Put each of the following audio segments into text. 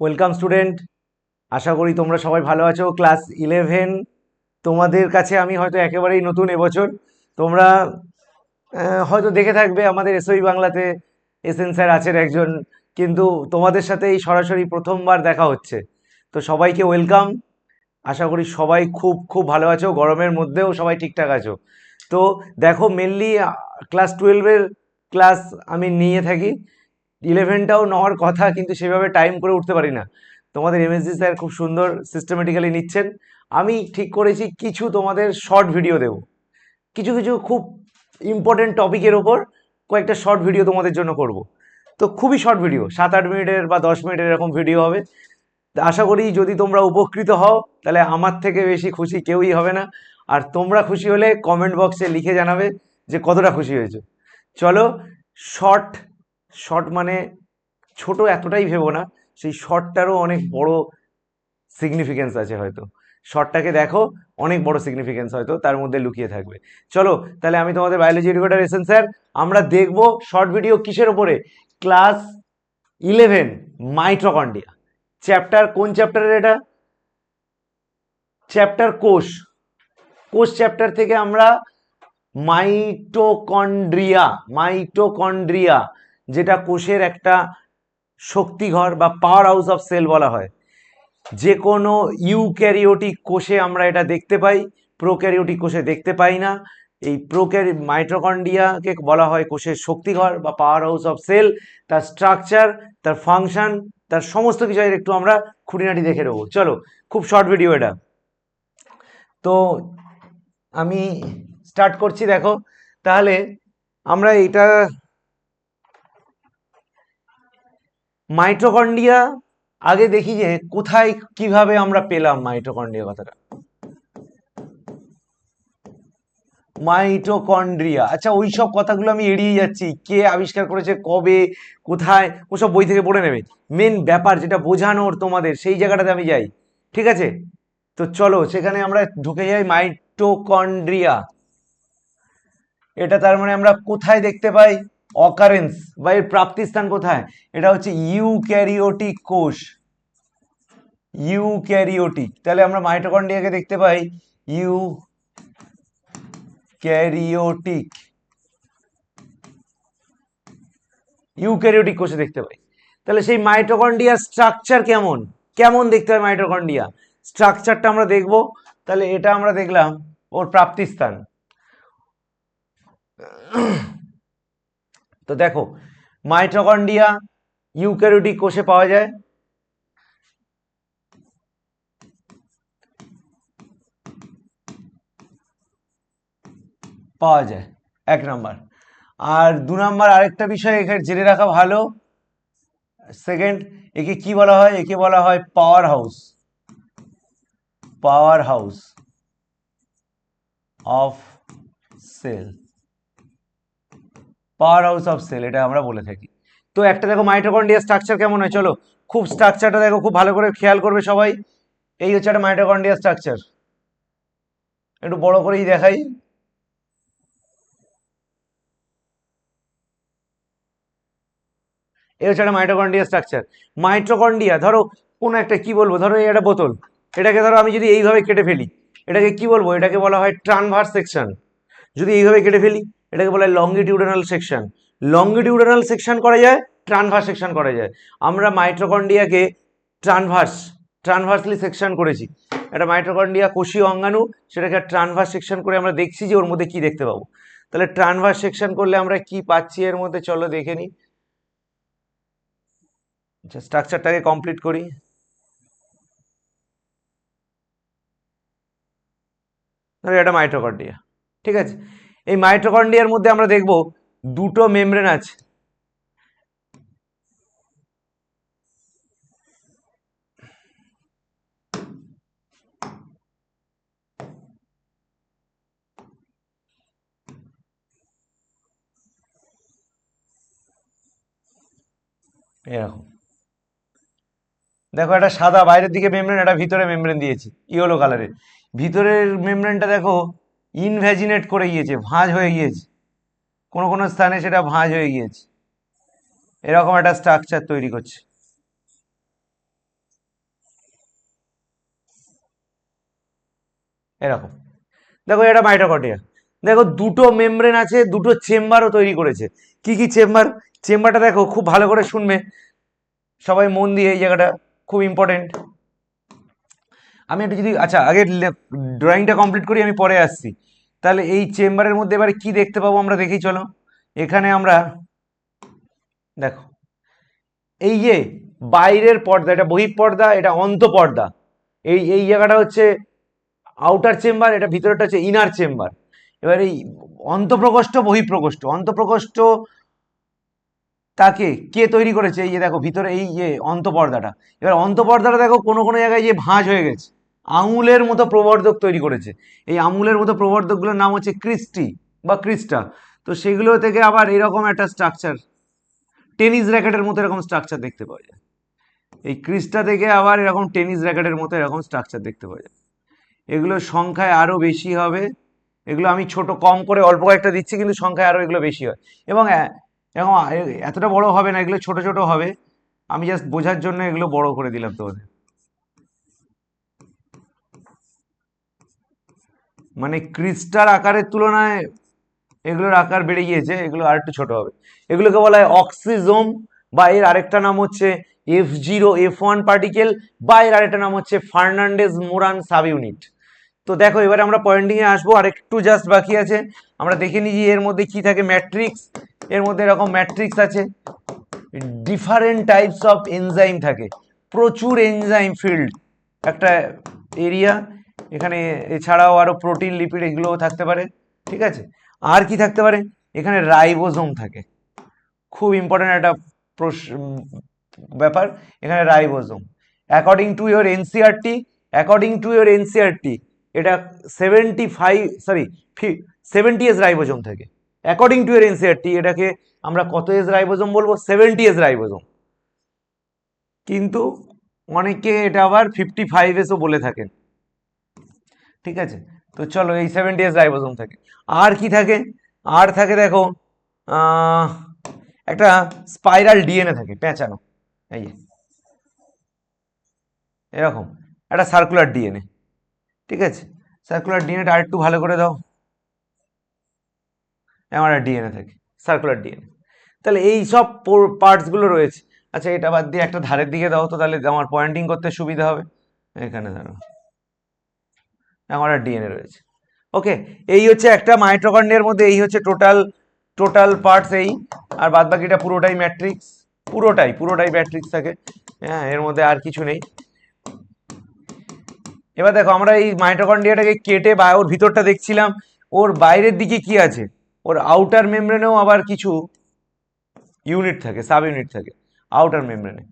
Welcome student আশা করি তোমরা সবাই ভালো আছো। ক্লাস ইলেভেন তোমাদের কাছে আমি হয়তো একেবারেই নতুন এবছর। তোমরা হয়তো দেখে থাকবে, আমাদের এসওই বাংলাতে এসএন স্যার আছেন একজন। কিন্তু তোমাদের সাথে এই সরাসরি প্রথমবার দেখা হচ্ছে। তো সবাইকে ওয়েলকাম আশা করি সবাই খুব খুব ভালো আছো। গরমের মধ্যেও সবাই ঠিকঠাক আছো। তো দেখো মেনলি ক্লাস টুয়েলভের ক্লাস আমি নিয়ে থাকি। ইলেভেনটাও নেওয়ার কথা, কিন্তু সেভাবে টাইম করে উঠতে পারি না। তোমাদের এমএসজি স্যার খুব সুন্দর সিস্টেমেটিক্যালি নিচ্ছেন। আমি ঠিক করেছি, কিছু তোমাদের শর্ট ভিডিও দেব। কিছু কিছু খুব ইম্পর্টেন্ট টপিকের ওপর কয়েকটা শর্ট ভিডিও তোমাদের জন্য করব। তো খুবই শর্ট ভিডিও সাত আট মিনিটের বা দশ মিনিটের এরকম ভিডিও হবে। আশা করি যদি তোমরা উপকৃত হও, তাহলে আমার থেকে বেশি খুশি কেউই হবে না। আর তোমরা খুশি হলে কমেন্ট বক্সে লিখে জানাবে যে কতটা খুশি হয়েছো। চলো শর্ট শর্ট মানে ছোট এতটাই ভেবো না, সেই শর্টটারও অনেক বড় সিগনিফিকেন্স আছে হয়তো। শর্টটাকে দেখো, অনেক বড় সিগনিফিকেন্স হয়তো, তার মধ্যে লুকিয়ে থাকবে। চলো, তাহলে আমি তোমাদের বায়োলজি এডুকেটার এসেন স্যার। আমরা দেখব শর্ট ভিডিও কিসের ওপরে ক্লাস ইলেভেন মাইট্রোকন্ডিয়া চ্যাপ্টার কোন চ্যাপ্টারের এটা? চ্যাপ্টার কোষ। কোষ চ্যাপ্টার থেকে আমরা মাইটোকন্ড্রিয়া মাইটোকন্ড্রিয়া যেটা কোষের একটা শক্তিঘর বা পাওয়ার হাউস অফ সেল বলা হয়। যে কোনো ইউক্যারিওটিক কোষে আমরা এটা দেখতে পাই, প্রোক্যারিওটিক কোষে দেখতে পাই না। এই প্রোক্যারি মাইটোকন্ড্রিয়াকে বলা হয় কোষের শক্তিঘর বা পাওয়ার হাউস অফ সেল তার স্ট্রাকচার তার ফাংশন তার সমস্ত বিষয়ের একটু আমরা খুঁটিনাটি দেখে নেব। চলো, খুব শর্ট ভিডিও এটা। তো আমি স্টার্ট করছি, দেখো। তাহলে আমরা এটা মাইটোকন্ড্রিয়া, আগে দেখি যে কোথায় কীভাবে আমরা পেলাম মাইটোকন্ড্রিয়া কথাটা। মাইটোকন্ড্রিয়া আচ্ছা ওই সব কথাগুলো আমি এড়িয়ে যাচ্ছি। কে আবিষ্কার করেছে, কবে, কোথায়, ওসব বই থেকে পড়ে নেবে। মেন ব্যাপার যেটা বোঝানোর তোমাদের, সেই জায়গাটাতে আমি যাই। ঠিক আছে? তো চলো, সেখানে আমরা ঢুকে যাই মাইটোকন্ড্রিয়া। এটা তার মানে আমরা কোথায় দেখতে পাই? অকারেন্স বা এর প্রাপ্তিস্থান কোথায় এটা হচ্ছে ইউক্যারিওটিক কোষ ইউক্যারিওটিক তাহলে আমরা মাইটোকন্ড্রিয়াকে দেখতে পাই ইউ ক্যারিওটিক ইউক্যারিওটিক কোষে দেখতে পাই তাহলে সেই মাইটোকন্ড্রিয়ার স্ট্রাকচার কেমন কেমন দেখতে হয় মাইটোকন্ড্রিয়া স্ট্রাকচারটা আমরা দেখব তাহলে এটা আমরা দেখলাম ওর প্রাপ্তিস্থান তো দেখো মাইটোকন্ড্রিয়া ইউক্যারিওটিক কোষে পাওয়া যায়। পাওয়া যায়, এক নাম্বার। আর দু নাম্বার, আরেকটা বিষয় এখানে জেনে রাখা ভালো। সেকেন্ড একে কি বলা হয়? একে বলা হয় power house power house of cell power house of cell, এটা আমরা বলে থাকি। তো একটা দেখো মাইটোকন্ড্রিয়া স্ট্রাকচার কেমন হয়? চলো, খুব স্ট্রাকচারটা দেখো, খুব ভালো করে খেয়াল করবে সবাই। এই হচ্ছে একটা মাইটোকন্ড্রিয়া স্ট্রাকচার। একটু বড় করেই দেখাই। এই হচ্ছে একটা মাইটোকন্ড্রিয়া স্ট্রাকচার। মাইটোকন্ড্রিয়া, ধরো কোনো একটা, কি বলব? ধরো এই একটা বোতল। এটাকে ধরো আমি যদি এইভাবে কেটে ফেলি, এটাকে কি বলব? এটাকে বলা হয় ট্রানভার্স সেকশন। যদি এইভাবে কেটে ফেলি এটাকে বলা লঙ্গিটিউডানাল সেকশন লঙ্গিটিউডানাল সেকশন করা যায় ট্রানভার্স সেকশন করা যায়। আমরা মাইটোকন্ড্রিয়াকে ট্রানভার্স ট্রানভার্সলি সেকশন করেছি। একটা মাইটোকন্ড্রিয়া কোষীয় অঙ্গাণু, সেটাকে ট্রানভার্স সেকশন করে আমরা দেখছি যে ওর মধ্যে কি দেখতে পাবো। তাহলে ট্রানভার্স সেকশন করলে আমরা কি পাচ্ছি এর মধ্যে? চলো দেখে নিই আচ্ছা স্ট্রাকচারটাকে কমপ্লিট করি। এটা মাইটোকন্ড্রিয়া ঠিক আছে? এই মাইটোকন্ড্রিয়ার মধ্যে আমরা দেখব দুটো মেমব্রেন আছে। এরকম দেখো। একটা সাদা বাইরের দিকে মেমব্রেন এটা ভিতরে মেমব্রেন দিয়েছি, ইয়েলো কালারের ভিতরের মেমব্রেনটা দেখো ইনভ্যাজিনেট করে গিয়েছে, ভাঁজ হয়ে গিয়েছে। কোনো কোনো স্থানে সেটা ভাঁজ হয়ে গিয়েছে। এরকম একটা স্ট্রাকচার তৈরি করছে। এরকম। দেখো এটা মাইটোকন্ড্রিয়া দেখো দুটো মেমব্রেন আছে, দুটো চেম্বারও তৈরি করেছে। কি কি চেম্বার চেম্বারটা দেখো, খুব ভালো করে শুনবে। সবাই মন দিয়ে এই জায়গাটা খুব ইম্পর্টেন্ট আমি একটু যদি আচ্ছা আগে ড্রয়িংটা কমপ্লিট করি, আমি পরে আসছি। তাহলে এই চেম্বারের মধ্যে এবারে কি দেখতে পাবো আমরা দেখি, চলো। এখানে আমরা, দেখো, এই যে বাইরের পর্দা, এটা বহিঃপর্দা, এটা অন্তঃপর্দা। এই এই জায়গাটা হচ্ছে আউটার চেম্বার এটা ভিতরেটা হচ্ছে ইনার চেম্বার এবার এই অন্তঃপ্রকোষ্ঠ, বহিঃপ্রকোষ্ঠ। অন্তঃপ্রকোষ্ঠ তাকে কে তৈরি করেছে? এই যে দেখো, ভিতরে এই যে অন্তঃপর্দাটা। এবার অন্তঃপর্দাটা দেখো, কোনো কোনো জায়গায় যে ভাঁজ হয়ে গেছে। আঙুলের মতো প্রবর্ধক তৈরি করেছে। এই আঙুলের মতো প্রবর্ধকগুলোর নাম হচ্ছে ক্রিস্টি বা ক্রিস্টা। তো সেগুলো থেকে আবার এরকম একটা স্ট্রাকচার, টেনিস র্যাকেটের মতো এরকম স্ট্রাকচার দেখতে পাওয়া যায়। এই ক্রিস্টা থেকে আবার এরকম টেনিস র্যাকেটের মতো এরকম স্ট্রাকচার দেখতে পাওয়া যায়। এগুলোর সংখ্যায় আরও বেশি হবে। এগুলো আমি ছোট, কম করে অল্প কয়েকটা দিচ্ছি, কিন্তু সংখ্যায় আরও এগুলো বেশি হয়। এবং, এ- এবং এ- এতটা বড় হবে না, এগুলো ছোট ছোট হবে। আমি জাস্ট বোঝার জন্য এগুলো বড় করে দিলাম তোমাদের। মানে ক্রিস্টার আকারের তুলনায় এগুলোর আকার বেড়ে গিয়েছে, এগুলো আর একটু ছোট হবে। এগুলোকে বলা হয় অক্সিজোম বা এর আরেকটা নাম হচ্ছে F zero F one particle বা এর আরেকটা নাম হচ্ছে ফার্নান্ডেজ মোরান সাব ইউনিট তো দেখো, এবারে আমরা পয়েন্টিং এ আসব আর একটু জাস্ট বাকি আছে। আমরা দেখে নিই এর মধ্যে কি থাকে ম্যাট্রিক্স। এর মধ্যে এরকম ম্যাট্রিক্স আছে। ডিফারেন্ট টাইপস অফ এনজাইম থাকে। প্রচুর এনজাইম ফিল্ড একটা এরিয়া এখানে এছাড়াও আরও প্রোটিন, লিপিড এগুলোও থাকতে পারে, ঠিক আছে? আর কি থাকতে পারে? এখানে রাইবোজোম থাকে। খুব ইম্পর্টেন্ট একটা ব্যাপার, এখানে ribosome. According to your NCERT according to your NCERT এটা সেভেন্টি ফাইভ সরি ফি সেভেন্টি এস রাইবোজোম থাকে। অ্যাকর্ডিং টু ইয়োর এনসিআরটি এটাকে আমরা কত এস রাইবোজোম বলব? Seventy S ribosome. কিন্তু অনেকে এটা আবার ফিফটি ফাইভ এসও বলে থাকেন। ঠিক আছে? তো চলো এই সেভেন্টি এস রাইবোজোম থাকে। আর কি থাকে? আর থাকে দেখো একটা স্পাইরাল ডিএনএ থাকে পেঁচানো। এই। এরকম। একটা সার্কুলার ডিএনএ ঠিক আছে? সার্কুলার ডিএনএটা আর একটু ভালো করে দাও। আমার ডিএনএ থাকে। সার্কুলার ডিএনএ তাহলে এই সব পার্টসগুলো রয়েছে। আচ্ছা এটা বাদ দিয়ে একটা ধারের দিকে দাও তো, তাহলে আমার পয়েন্টিং করতে সুবিধা হবে। এখানে দাঁড়ো আমার ডিএনএ রয়েছে। ওকে এই হচ্ছে একটা মাইটোকন্ড্রিয়ার মধ্যে, এই হচ্ছে টোটাল টোটাল পার্টস এই। আর বাদ বাকিটা পুরোটাই ম্যাট্রিক্স পুরোটাই পুরোটাই ম্যাট্রিক্স থাকে। হ্যাঁ এর মধ্যে আর কিছু নেই। এবার দেখো, আমরা এই মাইটোকন্ড্রিয়াটাকে কেটে বা ওর ভিতরটা দেখছিলাম, ওর বাইরের দিকে কি আছে? ওর আউটার মেমব্রেনেও আবার কিছু ইউনিট থাকে সাব ইউনিট থাকে আউটার মেমব্রেনে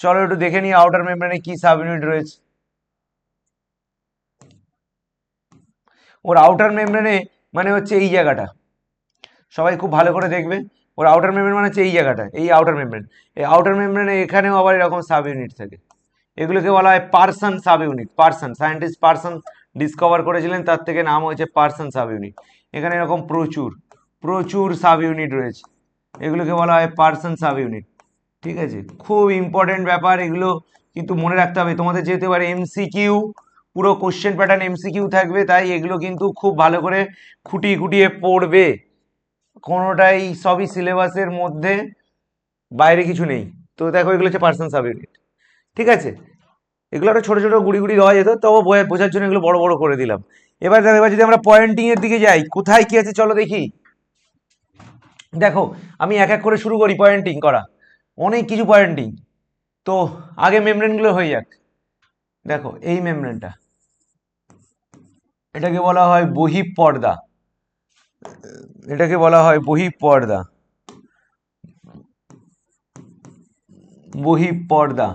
চলো একটু দেখে নিই আউটার মেমব্রেনে কি সাব ইউনিট রয়েছে। ওর আউটার মেমব্রেনে মানে হচ্ছে এই জায়গাটা। সবাই খুব ভালো করে দেখবে, ওর আউটার মেমব্রেন মানে হচ্ছে এই জায়গাটা, এই আউটার মেমব্রেন এই আউটার মেমব্রেনে এখানেও আবার এরকম সাব ইউনিট থাকে। এগুলোকে বলা হয় Parson sub unit Parson scientist Parson discover করেছিলেন, তার থেকে নাম হয়েছে পার্সন সাব ইউনিট এখানে এরকম প্রচুর প্রচুর সাব ইউনিট রয়েছে। এগুলোকে বলা হয় পার্সন সাব ইউনিট ঠিক আছে? খুব ইম্পর্টেন্ট ব্যাপার, এগুলো কিন্তু মনে রাখতে হবে। তোমাদের যেহেতু এবার এমসিকিউ পুরো কোশ্চেন প্যাটার্ন এমসিকিউ থাকবে, তাই এগুলো কিন্তু খুব ভালো করে খুঁটিয়ে খুঁটিয়ে পড়বে। কোনোটাই সবই সিলেবাসের মধ্যে বাইরে কিছু নেই। তো দেখো এগুলো হচ্ছে পার্সন সাব ইউনিট ঠিক আছে? এগুলো একটা ছোটো ছোটো গুড়ি গুড়ি দেওয়া যেত তবে বোঝা- বোঝার জন্য এগুলো বড় বড় করে দিলাম। এবার দেখো, এবার যদি আমরা পয়েন্টিংয়ের দিকে যাই, কোথায় কি আছে চলো দেখি। দেখো, আমি এক এক করে শুরু করি পয়েন্টিং করা। অনেক কিছু পয়েন্টিং তো আগে মেমব্রেনগুলো হয়ে যাক। দেখো, এই মেমব্রেনটা এটাকে বলা হয় বহিঃপর্দা। এটাকে বলা হয় বহিঃপর্দা। বহিঃপর্দা।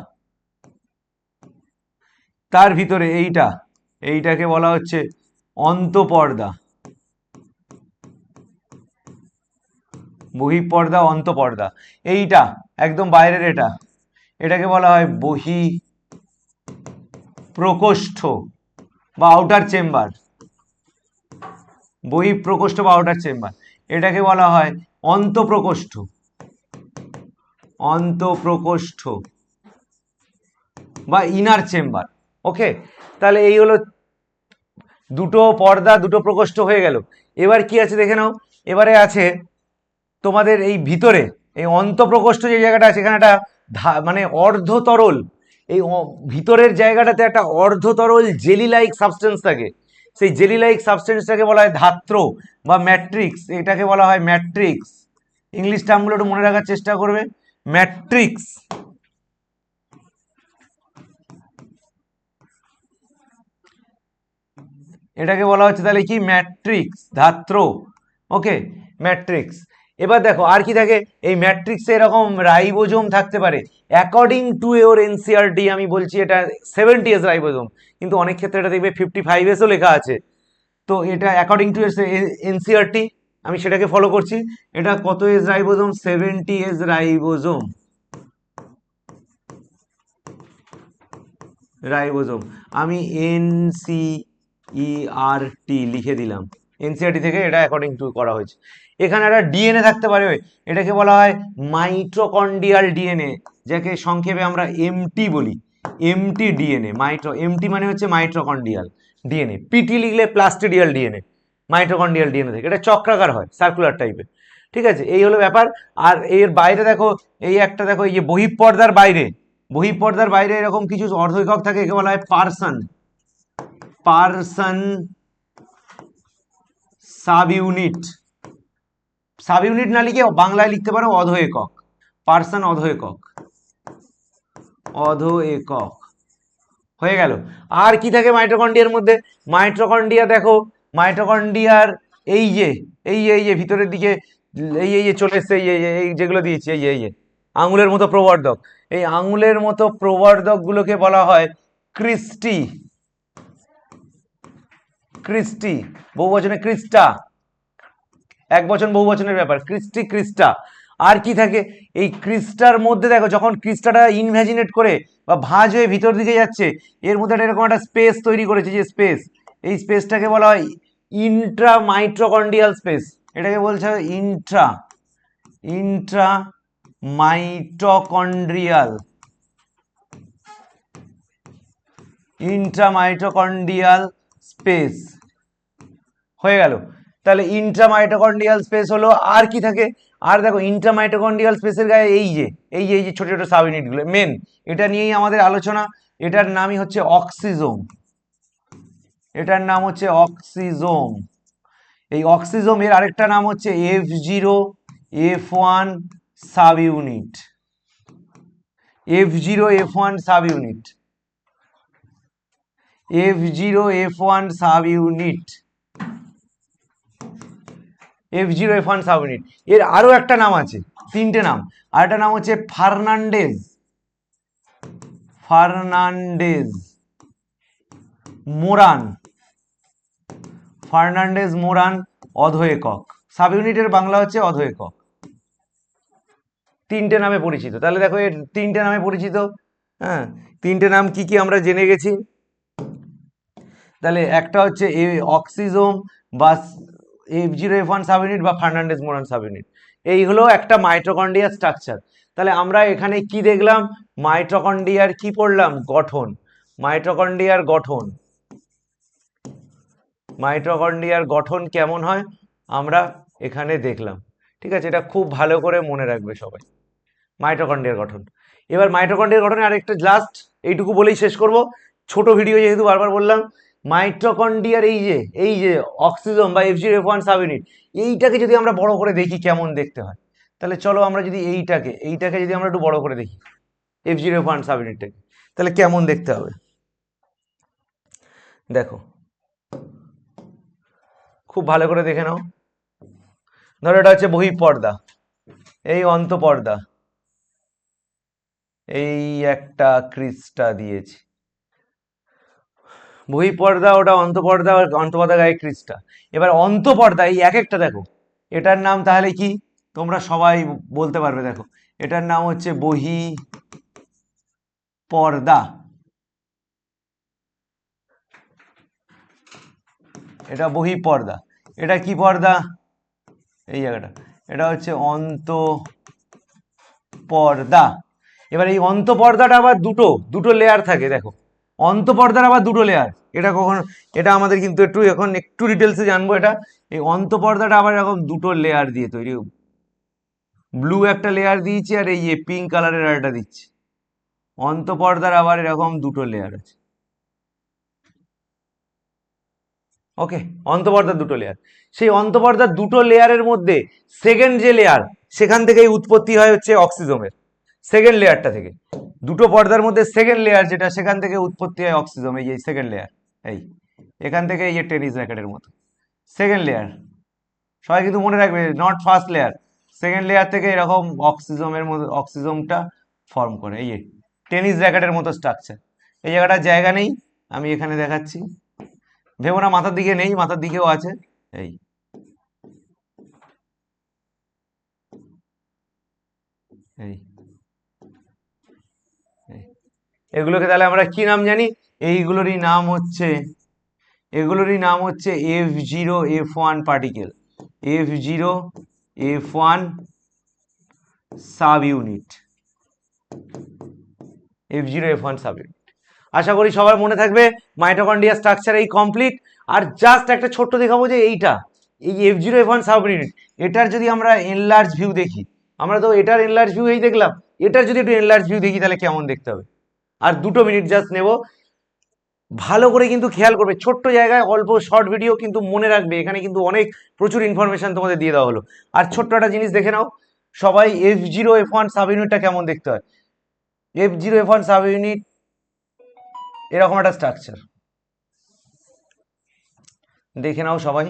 তার ভিতরে এইটা, এইটাকে বলা হচ্ছে অন্তঃপর্দা। বহিঃপর্দা, অন্তঃপর্দা। এইটা, একদম বাইরের এটা। এটাকে বলা হয় বহি প্রকোষ্ঠ বা আউটার চেম্বার বহি প্রকোষ্ঠ বা আউটার চেম্বার এটাকে বলা হয় অন্তঃপ্রকোষ্ঠ। অন্তঃপ্রকোষ্ঠ বা ইনার চেম্বার ওকে তাহলে এই হলো দুটো পর্দা, দুটো প্রকোষ্ঠ হয়ে গেল। এবার কি আছে দেখে নাও। এবারে আছে তোমাদের এই ভিতরে, এই অন্তঃপ্রকোষ্ঠ যে জায়গাটা আছে, এখানে একটা মানে অর্ধ তরল এই ভিতরের জায়গাটাতে একটা অর্ধ তরল জেলি লাইক সাবস্টেন্স থাকে। সেই জেলি লাইক সাবস্টেন্সটাকে বলা হয় ধাত্র বা ম্যাট্রিক্স এটাকে বলা হয় ম্যাট্রিক্স ইংলিশ টার্মগুলো একটু মনে রাখার চেষ্টা করবে। ম্যাট্রিক্স এটাকে বলা হচ্ছে তাহলে কি? ম্যাট্রিক্স ধাত্র। ওকে ম্যাট্রিক্স এবার দেখো, আর কি থাকে? এই ম্যাট্রিক্সে এরকম রাইবোজোম থাকতে পারে। অ্যাকর্ডিং টু ইওর এনসিআরটি আমি বলছি এটা সেভেন্টি এস রাইবোজোম কিন্তু অনেক ক্ষেত্রে এটা দেখবে ফিফটি ফাইভ এসও লেখা আছে। তো এটা অ্যাকর্ডিং টু এস এনসিআরটি আমি সেটাকে ফলো করছি। এটা কত S ribosome seventy S ribosome ribosome আমি এনসি ইআরটি লিখে দিলাম। এনসিআরটি থেকে এটা অ্যাকর্ডিং টু করা হয়েছে। এখানে একটা ডিএনএ থাকতে পারে। এটাকে বলা হয় মাইট্রোকন্ডিয়াল ডিএনএ যাকে সংক্ষেপে আমরা এমটি বলি। এমটি ডিএনএ মাইট্রো এমটি মানে হচ্ছে মাইট্রোকন্ডিয়াল ডিএনএ পিটি লিখলে প্লাস্টিডিয়াল ডিএনএ মাইট্রোকন্ডিয়াল ডিএনএ থেকে। এটা চক্রাকার হয় সার্কুলার টাইপের ঠিক আছে? এই হলো ব্যাপার। আর এর বাইরে দেখো, এই একটা দেখো, এই যে বহিঃপর্দার বাইরে বহিঃপর্দার বাইরে এরকম কিছু অর্ধ একক থাকে, একে বলা হয় Parson. Parson sub unit. Sub unit না লিখে বাংলায় লিখতে পারো অধ একক। পার্সন অধ একক। অধ একক। হয়ে গেল। আর কি থাকে মাইটোকন্ডিয়ার মধ্যে? মাইটোকন্ডিয়া দেখো মাইটোকন্ডিয়ার এই যে, এই এই যে, ভিতরের দিকে, এই এই যে চলে এসছে, এই এই- যেগুলো দিয়েছি, এই এই যে, আঙুলের মতো প্রবর্ধক। এই আঙুলের মতো প্রবর্ধকগুলোকে বলা হয় ক্রিস্টি। ক্রিস্টি। বহু বচনে ক্রিস্টা। এক বচন বহু বচনের ব্যাপার। ক্রিস্টি ক্রিস্টা। আর কি থাকে? এই ক্রিস্টার মধ্যে দেখো, যখন ক্রিস্টাটা ইনভ্যাজিনেট করে বা ভাঁজ হয়ে ভিতর দিকে যাচ্ছে, এর মধ্যে একটা এরকম একটা স্পেস তৈরি করেছে যে স্পেস এই স্পেসটাকে বলা হয় ইন্ট্রা মাইট্রোকন্ডিয়াল স্পেস এটাকে বলছে intra intra mitochondrial intramitochondrial space হয়ে গেল। তাহলে ইন্ট্রামাইটোকন্ডিয়াল স্পেস হলো আর কি থাকে? আর দেখো ইন্ট্রামাইটোকন্ডিয়াল স্পেসের গায়ে এই যে এই যে এই যে ছোট ছোট সাব ইউনিটগুলো মেন এটা নিয়েই আমাদের আলোচনা। এটার নামই হচ্ছে অক্সিজোম এটার নাম হচ্ছে অক্সিজোম এই অক্সিজোম এর আরেকটা নাম হচ্ছে F zero F one sub unit F zero F one sub unit F zero F one sub unit F zero F one sub unit এর আরও একটা নাম আছে, তিনটে নাম। আর একটা নাম হচ্ছে Fernandez. Fernandez Moran. Fernandez Moran অধ একক সাব ইউনিটের বাংলা হচ্ছে অধ একক তিনটে নামে পরিচিত। তাহলে দেখো এর তিনটে নামে পরিচিত। হ্যাঁ তিনটে নাম কি কি আমরা জেনে গেছি? তাহলে একটা হচ্ছে এ অক্সিজোম বা F zero F one sub unit বা ফার্নান্ডেজ মোরান সাব ইউনিট এই হলো একটা মাইটোকন্ডিয়ার স্ট্রাকচার তাহলে আমরা এখানে কি দেখলাম? মাইটোকন্ডিয়ার কি পড়লাম? গঠন। মাইটোকন্ডিয়ার গঠন। মাইটোকন্ডিয়ার গঠন কেমন হয়? আমরা এখানে দেখলাম। ঠিক আছে? এটা খুব ভালো করে মনে রাখবে সবাই। মাইটোকন্ডিয়ার গঠন। এবার মাইটোকন্ডিয়ার গঠনে আরেকটা লাস্ট এইটুকু বলেই শেষ করব। ছোট ভিডিও যেহেতু বারবার বললাম মাইটোকন্ডিয়ার এই যে এই যে অক্সিজম বা এফ জিরো এফ ওয়ান এইটাকে যদি আমরা বড় করে দেখি কেমন দেখতে হয়? তাহলে চলো আমরা যদি এইটাকে এইটাকে যদি আমরা একটু বড় করে দেখি এফ জিরো এফ ওয়ান তাহলে কেমন দেখতে হবে? দেখো। খুব ভালো করে দেখে নাও। ধরো এটা হচ্ছে বহিঃপর্দা। এই অন্তঃপর্দা। এই একটা ক্রিস্টা দিয়েছি। বহিঃপর্দা, ওটা অন্তপর্দা অন্তপর্দা গায়ে ক্রিস্টা। এবার অন্তপর্দা, এই এক একটা দেখো। এটার নাম তাহলে কি? তোমরা সবাই বলতে পারবে, দেখো। এটার নাম হচ্ছে বহি পর্দা এটা বহি পর্দা এটা কি পর্দা? এই জায়গাটা। এটা হচ্ছে অন্ত পর্দা এবার এই অন্তপর্দাটা আবার দুটো দুটো লেয়ার থাকে, দেখো। অন্তপর্দার আবার দুটো লেয়ার এটা কখন, এটা আমাদের কিন্তু একটু, এখন একটু ডিটেলসে জানব এটা। এই অন্তপর্দাটা আবার এরকম দুটো লেয়ার দিয়ে তৈরি। ব্লু একটা লেয়ার দিয়েছি আর এই পিঙ্ক কালারের একটা দিচ্ছি। অন্তপর্দার আবার এরকম দুটো লেয়ার আছে। ওকে অন্তপর্দার দুটো লেয়ার সেই অন্তপর্দার দুটো লেয়ারের মধ্যে সেকেন্ড যে লেয়ার সেখান থেকেই উৎপত্তি হয় হচ্ছে অক্সিজমের সেকেন্ড লেয়ারটা থেকে। দুটো পর্দার মধ্যে সেকেন্ড লেয়ার যেটা, সেখান থেকে উৎপত্তি হয় অক্সিজম এই যে সেকেন্ড লেয়ার এই, এখান থেকে এই যে টেনিস র্যাকেটের মতো। সেকেন্ড লেয়ার সবাই কিন্তু মনে রাখবে not first layer second layer থেকে এরকম অক্সিজমের মতো অক্সিজমটা ফর্ম করে, এই যে টেনিস র্যাকেটের মতো স্ট্রাকচার এই জায়গাটার জায়গা নেই, আমি এখানে দেখাচ্ছি। ভেবো না, মাথার দিকে নেই, মাথার দিকেও আছে, এই। এই। এগুলোকে তাহলে আমরা কি নাম জানি? এইগুলোরই নাম হচ্ছে, এগুলোরই নাম হচ্ছে F zero F one particle F zero F one sub unit F zero F one sub unit আশা করি সবার মনে থাকবে মাইটোকন্ড্রিয়া স্ট্রাকচার এই কমপ্লিট আর জাস্ট একটা ছোট্ট দেখাবো যে এইটা, এই F zero F one sub unit এটার যদি আমরা এনলার্জ ভিউ দেখি, আমরা তো এটার এনলার্জ ভিউ এই দেখলাম, এটার যদি একটু এনলার্জ ভিউ দেখি তাহলে কেমন দেখতে হবে? আর দুটো মিনিট জাস্ট নেব। ভালো করে কিন্তু খেয়াল করবে, ছোট্ট জায়গায় অল্প শর্ট ভিডিও কিন্তু মনে রাখবে। এখানে কিন্তু অনেক প্রচুর ইনফরমেশন তোমাদের দিয়ে দেওয়া হলো। আর ছোট্ট একটা জিনিস দেখে নাও, সবাই F zero F one sub ইউনিটটা কেমন দেখতে হয়? F zero F one sub unit এরকম একটা স্ট্রাকচার দেখে নাও সবাই।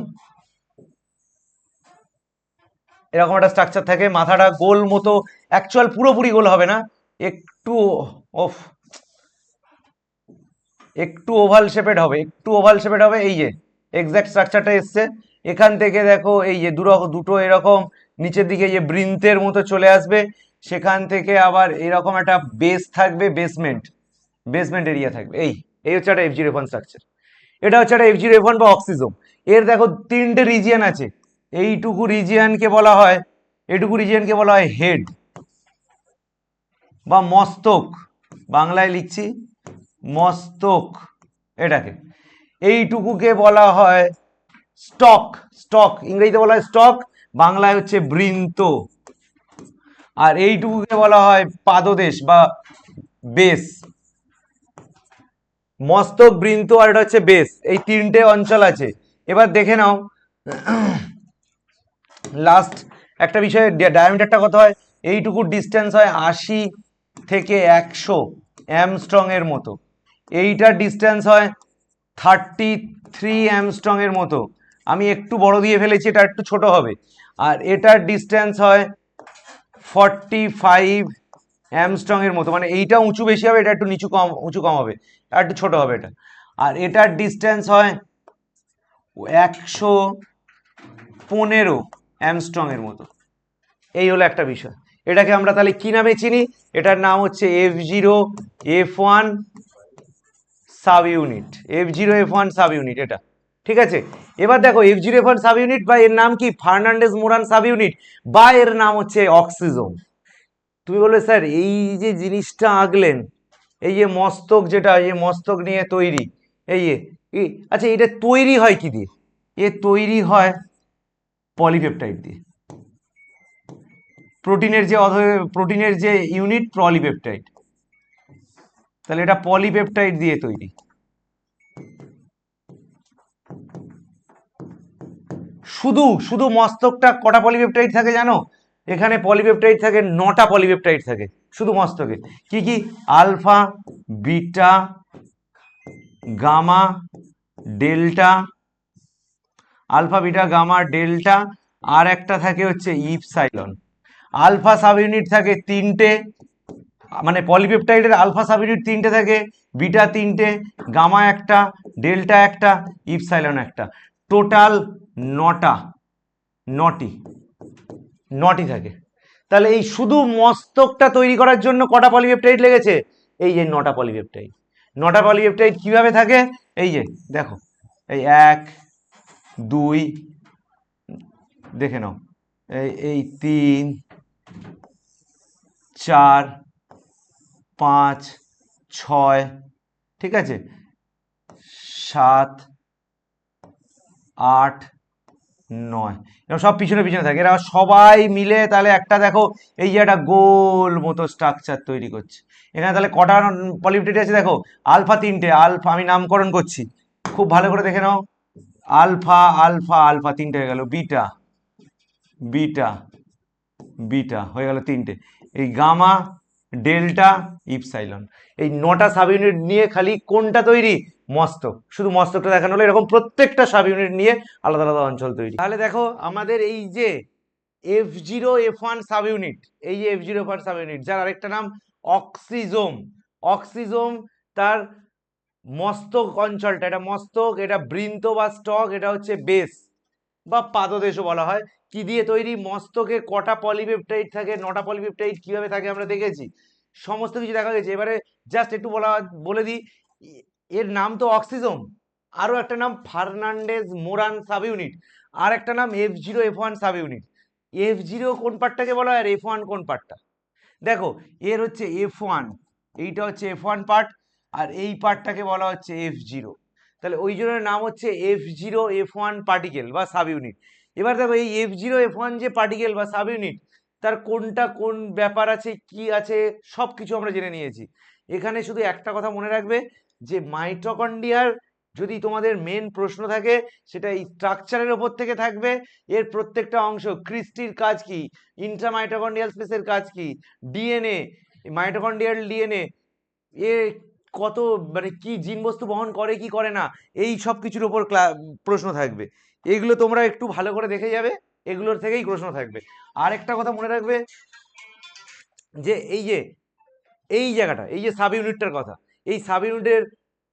এরকম একটা স্ট্রাকচার থাকে, মাথাটা গোল মতো অ্যাকচুয়াল পুরোপুরি গোল হবে না। একটু অফ একটু ওভাল শেপেড হবে, একটু ওভাল শেপেড হবে, এই যে এক্স্যাক্ট স্ট্রাকচারটা এসছে। এখান থেকে দেখো এই যে দুটো দুটো এরকম, নিচের দিকে যে বৃন্তের মতো চলে আসবে। সেখান থেকে আবার এরকম একটা বেস থাকবে বেসমেন্ট বেসমেন্ট এরিয়া থাকবে। এই এই হচ্ছে একটা এফ জিরো ওয়ান স্ট্রাকচার এটা হচ্ছে একটা এফ জিরো ওয়ান বা অক্সিজম এর দেখো তিনটে রিজিয়ন আছে। এইটুকু রিজিয়নকে বলা হয়, এইটুকু রিজিয়নকে বলা হয় হেড বা মস্তক। বাংলায় লিখছি মস্তক, এটাকে। এইটুকুকে বলা হয় স্টক স্টক, ইংরেজিতে বলা হয় স্টক, বাংলায় হচ্ছে বৃন্ত। আর এইটুকুকে বলা হয় পাদদেশ বা বেস মস্তক, বৃন্ত, আর এটা হচ্ছে বেস এই তিনটে অঞ্চল আছে। এবার দেখে নাও। লাস্ট একটা বিষয়ে ডায়ামিটারটা কত হয়? এইটুকু ডিস্টেন্স হয় আশি থেকে একশো অ্যামস্ট্রং এর মতো। এইটার ডিস্টেন্স হয় থার্টি থ্রি অ্যামস্ট্রং এর মতো। আমি একটু বড় দিয়ে ফেলেছি, এটা একটু ছোট হবে। আর এটার ডিস্টেন্স হয় ফর্টি ফাইভ অ্যামস্ট্রং এর মতো। মানে এইটা উঁচু বেশি হবে, এটা একটু নিচু কম, উঁচু কম হবে। আর একটু ছোট হবে এটা। আর এটার ডিস্টেন্স হয় একশো পনেরো অ্যামস্ট্রং এর মতো। এই হলো একটা বিষয়। এটাকে আমরা তাহলে কি নামে চিনি? এটার নাম হচ্ছে F zero F one sub unit F zero F one sub unit এটা। ঠিক আছে? এবার দেখো F zero F one sub unit বা এর নাম কি? ফার্নান্ডেজ মোরান সাব ইউনিট বা এর নাম হচ্ছে অক্সিজম। তুমি বলবে, স্যার, এই যে জিনিসটা আঁকলেন, এই যে মস্তক যেটা, এই মস্তক নিয়ে তৈরি, এই যে আচ্ছা এটা তৈরি হয় কি দিয়ে? এ তৈরি হয় পলিপেপটাইড দিয়ে। প্রোটিনের যে প্রোটিনের যে ইউনিট, পলিপেপটাইড। তাহলে এটা পলিপেপটাইড দিয়ে তৈরি। শুধু শুধু মস্তকটা কটা পলিপেপটাইড থাকে জানো? এখানে পলিপেপটাইড থাকে, নটা পলিপেপটাইড থাকে, শুধু মস্তকে। কি কি? Alpha, beta, gamma, delta, alpha, beta, gamma, delta, আর একটা থাকে হচ্ছে ইপসাইলন। আলফা সাব ইউনিট থাকে তিনটে মানে পলিপেপটাইডের আলফা সাব ইউনিট তিনটে থাকে, বিটা তিনটে, গামা একটা, ডেল্টা একটা, ইপসাইলন একটা। টোটাল নটা, নটি নটি থাকে। তাহলে এই শুধু মস্তকটা তৈরি করার জন্য কটা পলিপেপটাইড লেগেছে? এই যে নটা পলিপেপটাইড। নটা পলিপেপটাইড কীভাবে থাকে? এই যে, দেখো, এই এক, দুই, দেখে নাও, এই এই তিন, চার পাঁচ, ছয়, ঠিক আছে? সাত, আট, নয়। এরকম সব পিছনে পিছনে থাকে। এরা সবাই মিলে তাহলে একটা দেখো, এই যে একটা গোল মতো স্ট্রাকচার তৈরি করছে। এখানে তাহলে কটা পলিপেপটাইড আছে দেখো? আলফা তিনটে আলফা আমি নামকরণ করছি। খুব ভালো করে দেখে নাও। আলফা আলফা আলফা তিনটে হয়ে গেল। বিটা বিটা বিটা হয়ে গেল তিনটে। এই গামা ডেল্টা ইপসাইলন। এই নটা সাব ইউনিট নিয়ে খালি কোনটা তৈরি? মস্তক। শুধু মস্তকটা দেখানো হলো, এরকম প্রত্যেকটা সাব ইউনিট নিয়ে আলাদা আলাদা অঞ্চল তৈরি। তাহলে দেখো, আমাদের এই যে F zero F one sub unit এই যে F zero F one sub unit যার আরেকটা নাম অক্সিজোম। অক্সিজোম তার মস্তক অঞ্চলটা, এটা মস্তক, এটা বৃন্ত বা স্টক, এটা হচ্ছে বেস বা পাদদেশও বলা হয়। কি দিয়ে তৈরি? মস্তকে কটা পলিপেপটাইড থাকে, নটা পলিপেপটাইড কীভাবে থাকে আমরা দেখেছি? সমস্ত কিছু দেখা গেছে। এবারে জাস্ট একটু বলা, বলে দিই এর নাম তো অক্সিজোম আরও একটা নাম ফার্নান্ডেজ মোরান সাব ইউনিট আর একটা নাম F zero F one sub unit F zero কোন পার্টটাকে বলা হয় আর এফ ওয়ান কোন পার্টটা? দেখো, এর হচ্ছে এফ ওয়ান এইটা হচ্ছে এফ ওয়ান পার্ট আর এই পার্টটাকে বলা হচ্ছে এফ জিরো তাহলে ওই জন্য নাম হচ্ছে F zero F one particle বা সাব ইউনিট এবার দেখো এই এফ জিরো এফ ওয়ান যে পার্টিকেল বা সাব ইউনিট তার কোনটা কোন ব্যাপার আছে, কি আছে সব কিছু আমরা জেনে নিয়েছি। এখানে শুধু একটা কথা মনে রাখবে যে মাইটোকন্ডিয়ার যদি তোমাদের মেন প্রশ্ন থাকে, সেটা এই স্ট্রাকচারের ওপর থেকে থাকবে। এর প্রত্যেকটা অংশ ক্রিস্টির কাজ কি? ইন্ট্রামাইটোকন্ডিয়াল স্পেসের কাজ কি? ডিএনএ মাইটোকন্ডিয়াল ডিএনএ এ কত মানে কি জিনবস্তু বহন করে, কি করে না, এই সব কিছুর ওপর প্রশ্ন থাকবে। এগুলো তোমরা একটু ভালো করে দেখে যাবে, এগুলোর থেকেই প্রশ্ন থাকবে। আর একটা কথা মনে রাখবে যে এই যে, এই জায়গাটা, এই যে সাব ইউনিটটার কথা, এই সাব ইউনিটের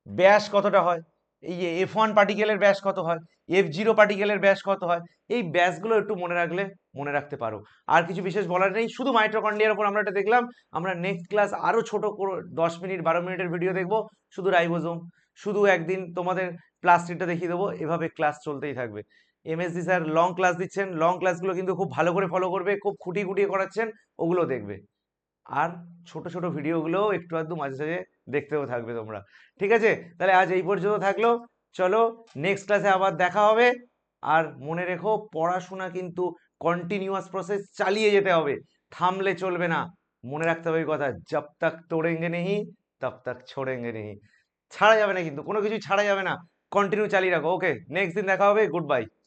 ব্যাস কতটা হয়? এই যে এফ ওয়ান পার্টিকেলের ব্যাস কত হয়? এফ জিরো পার্টিকেলের ব্যাস কত হয়? এই ব্যাসগুলো একটু মনে রাখলে মনে রাখতে পারো। আর কিছু বিশেষ বলার নেই, শুধু মাইট্রোকন্ডিয়ার উপর আমরা এটা দেখলাম। আমরা নেক্সট ক্লাস আরও ছোটো করে দশ মিনিট, বারো মিনিটের ভিডিও দেখব, শুধু রাইবোজোম শুধু একদিন তোমাদের প্লাস্টিকটা দেখিয়ে দেবো। এভাবে ক্লাস চলতেই থাকবে। এমএসডি স্যার লং ক্লাস দিচ্ছেন। লং ক্লাসগুলো কিন্তু খুব ভালো করে ফলো করবে, খুব খুঁটিয়ে খুঁটিয়ে করাচ্ছেন, ওগুলো দেখবে। আর ছোট ছোট ভিডিওগুলো একটু আধটু মাঝে সাঝে দেখতেও থাকবে তোমরা। ঠিক আছে? তাহলে আজ এই পর্যন্ত থাকল। চলো নেক্সট ক্লাসে আবার দেখা হবে। আর মনে রেখো, পড়াশোনা কিন্তু কন্টিনিউয়াস প্রসেস চালিয়ে যেতে হবে। থামলে চলবে না। মনে রাখতে হবে কথা, জব তক তোড়েঙ্গে নেহি, তব তক ছোড়েঙ্গে নেহি। ছাড়া যাবে না কিন্তু, কোনো কিছু ছাড়া যাবে না। কন্টিনিউ চালিয়ে রাখো ওকে নেক্সট দিন দেখা হবে গুড বাই